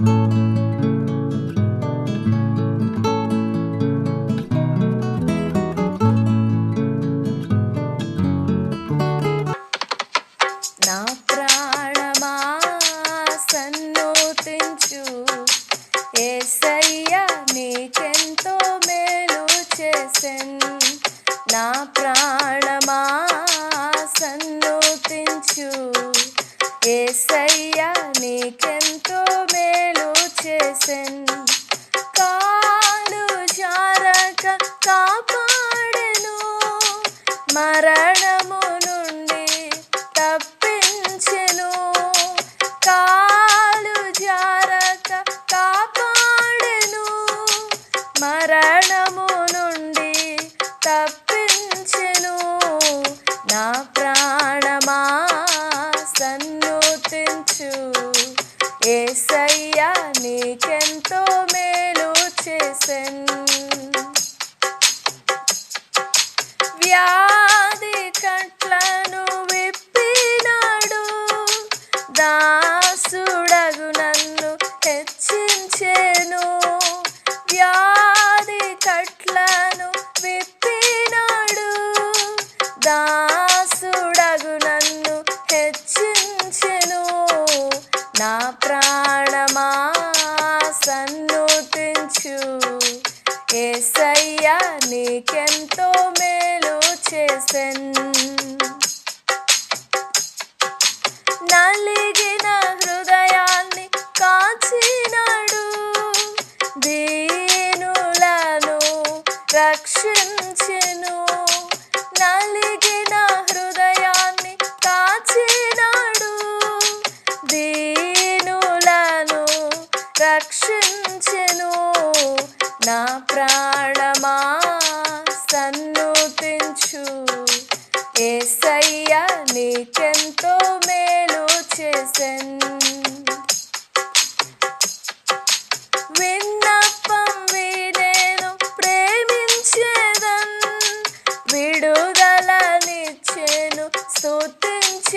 నా ప్రాణమా సన్నుతించు ఏసయ్య నీకెంతో ఏసయ్యా నీకే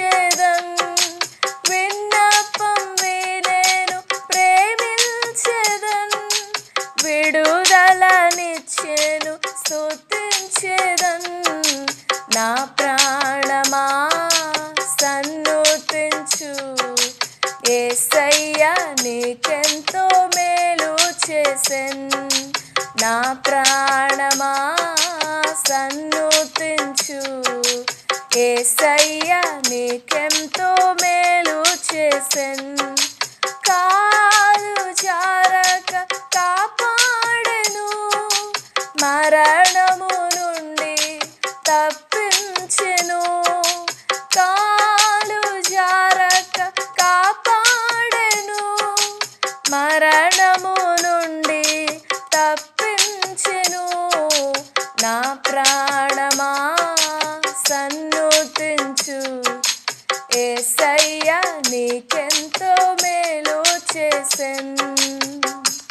స్తుతించేదన్ విన్నపం వినేను ప్రేమించేదన్ విడుదలనిచ్చేను స్తుతించేదన్ నా ప్రాణమా సన్నుతించు ఏసయ్య నీకెంతో మేలు చేసెన్. నా ప్రాణమా సన్నుతించు ఏసయ్యా నీకెంతో మేలు చేసెన్ కాలు జారక కాపాడెను. మరణము నుండి తప్పించెను. కాలు జారక కాపాడెను. మరణము నుండి తప్పించెను. నా ప్రా ఏసయ్యా నీకే